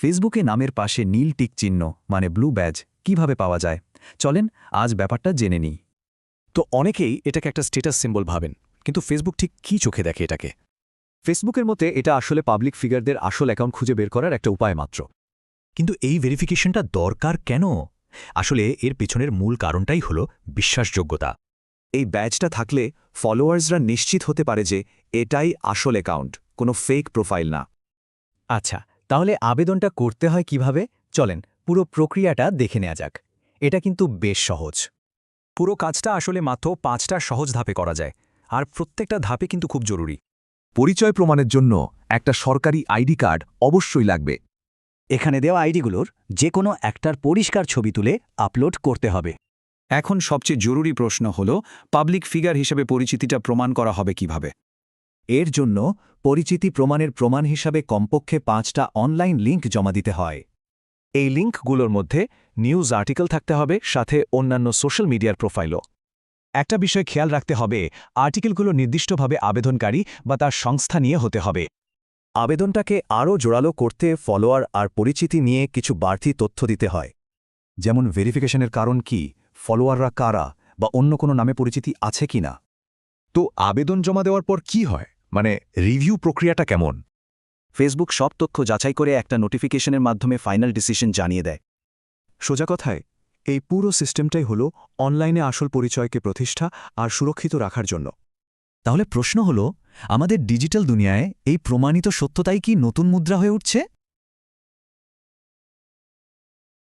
ফেসবুকে নামের পাশে নীল টিক চিহ্ন মানে ব্লু ব্যাজ কীভাবে পাওয়া যায়? চলেন, আজ ব্যাপারটা জেনে নিই। তো অনেকেই এটাকে একটা স্টেটাস সিম্বল ভাবেন, কিন্তু ফেসবুক ঠিক কী চোখে দেখে এটাকে? ফেসবুকের মতে এটা আসলে পাবলিক ফিগারদের আসল অ্যাকাউন্ট খুঁজে বের করার একটা উপায় মাত্র। কিন্তু এই ভেরিফিকেশনটা দরকার কেন? আসলে এর পেছনের মূল কারণটাই হল বিশ্বাসযোগ্যতা। এই ব্যাজটা থাকলে ফলোয়ার্সরা নিশ্চিত হতে পারে যে এটাই আসল অ্যাকাউন্ট কোনো ফেক প্রোফাইল না। আচ্ছা তাহলে আবেদনটা করতে হয় কীভাবে? চলেন পুরো প্রক্রিয়াটা দেখে নেওয়া যাক। এটা কিন্তু বেশ সহজ। পুরো কাজটা আসলে মাত্র পাঁচটা সহজ ধাপে করা যায় আর প্রত্যেকটা ধাপে কিন্তু খুব জরুরি। পরিচয় প্রমাণের জন্য একটা সরকারি আইডি কার্ড অবশ্যই লাগবে। এখানে দেওয়া আইডিগুলোর যে কোনো একটার পরিষ্কার ছবি তুলে আপলোড করতে হবে। এখন সবচেয়ে জরুরি প্রশ্ন হল পাবলিক ফিগার হিসেবে পরিচিতিটা প্রমাণ করা হবে কীভাবে? এর জন্য পরিচিতি প্রমাণের প্রমাণ হিসাবে কমপক্ষে পাঁচটা অনলাইন লিঙ্ক জমা দিতে হয়। এই লিঙ্কগুলোর মধ্যে নিউজ আর্টিকেল থাকতে হবে, সাথে অন্যান্য সোশ্যাল মিডিয়ার প্রোফাইলও। একটা বিষয় খেয়াল রাখতে হবে, আর্টিকেলগুলো নির্দিষ্টভাবে আবেদনকারী বা তার সংস্থা নিয়ে হতে হবে। আবেদনটাকে আরও জোরালো করতে ফলোয়ার আর পরিচিতি নিয়ে কিছু বাড়তি তথ্য দিতে হয়। যেমন ভেরিফিকেশনের কারণ কি, ফলোয়াররা কারা, বা অন্য কোনো নামে পরিচিতি আছে কি না তো আবেদন জমা দেওয়ার পর কি হয়? মানে রিভিউ প্রক্রিয়াটা কেমন? ফেসবুক সব তথ্য যাচাই করে একটা নোটিফিকেশনের মাধ্যমে ফাইনাল ডিসিশন জানিয়ে দেয়। সোজা কথায় এই পুরো সিস্টেমটাই হল অনলাইনে আসল পরিচয়কে প্রতিষ্ঠা আর সুরক্ষিত রাখার জন্য। তাহলে প্রশ্ন হল আমাদের ডিজিটাল দুনিয়ায় এই প্রমাণিত সত্যতাই কি নতুন মুদ্রা হয়ে উঠছে?